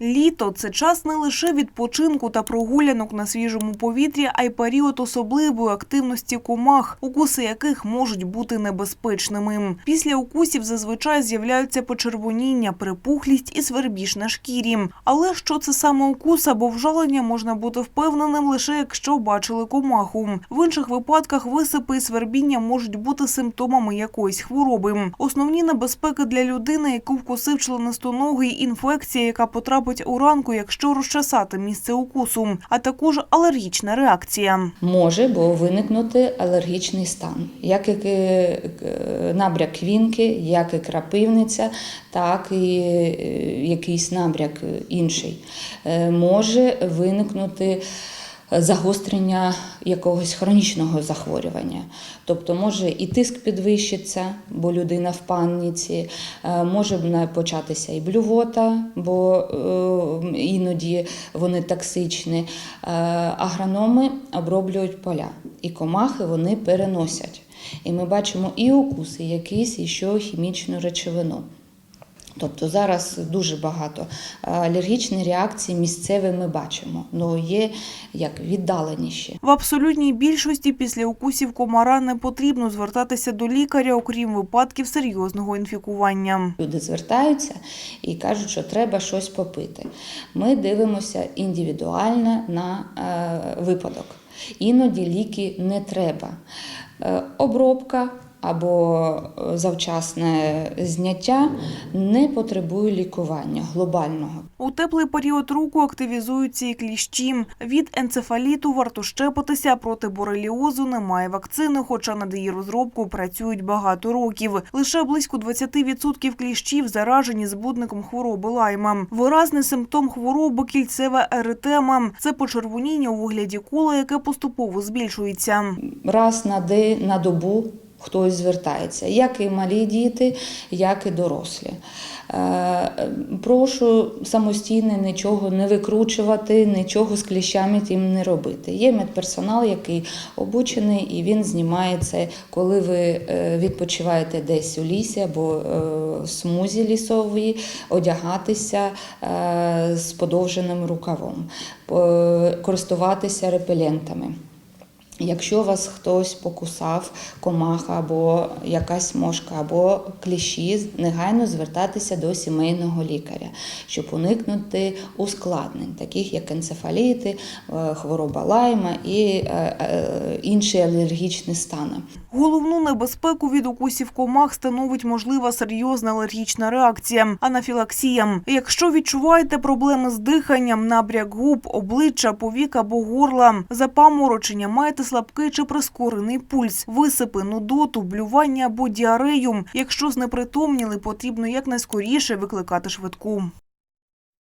Літо це час не лише відпочинку та прогулянок на свіжому повітрі, а й період особливої активності комах, укуси яких можуть бути небезпечними. Після укусів зазвичай з'являються почервоніння, припухлість і свербіж на шкірі. Але що це саме укус або вжалення можна бути впевненим лише якщо бачили комаху. В інших випадках висипи і свербіння можуть бути симптомами якоїсь хвороби. Основні небезпеки для людини, яку вкусив членистоногий, інфекція, яка потрапить у ранку, якщо розчесати місце укусу, а також алергічна реакція. може бо виникнути алергічний стан, як і е, набряк квінки, як і крапивниця, так і е, якийсь набряк інший. Е, Може виникнути загострення якогось хронічного захворювання. Тобто може і тиск підвищиться, бо людина в паніці, е, може початися і блювота, бо е, іноді вони токсичні. Е, Агрономи оброблюють поля, і комахи вони переносять. І ми бачимо і укуси, якісь, і що хімічну речовину. Тобто зараз дуже багато е, алергічні реакції місцеві ми бачимо, але є як віддаленіші. В абсолютній більшості після укусів комара не потрібно звертатися до лікаря, окрім випадків серйозного інфікування. Люди звертаються і кажуть, що треба щось попити. Ми дивимося індивідуально на е, випадок. Іноді ліки не треба. Е, обробка або е, завчасне зняття не потребує лікування глобального. У теплий період року активізуються і кліщі. Від енцефаліту варто щепитися, проти бореліозу немає вакцини, хоча над її розробку працюють багато років. Лише близько 20% кліщів заражені збудником хвороби лайма. Виразний симптом хвороби кільцева еритема – це почервоніння у вигляді кола, яке поступово збільшується. раз на день, на добу хтось звертається, як і малі діти, як і дорослі. Е, Прошу самостійно нічого не викручувати, нічого з кліщами тим не робити. Є медперсонал, який обучений, і він знімає це, коли ви е, відпочиваєте десь у лісі або е, в смузі лісовій, одягатися з подовженим рукавом, користуватися репелентами. Якщо вас хтось покусав, комаха або якась мошка, або кліщі, негайно звертатися до сімейного лікаря, щоб уникнути ускладнень, таких як енцефаліти, е, хвороба лайма і е, е, інші алергічні стани. Головну небезпеку від укусів комах становить можлива серйозна алергічна реакція – анафілаксія. Якщо відчуваєте проблеми з диханням, набряк губ, обличчя, повік або горла, запаморочення, маєте слабкий чи прискорений пульс, висипи, нудоту, блювання або діарею. Якщо знепритомніли, потрібно якнайскоріше викликати швидку.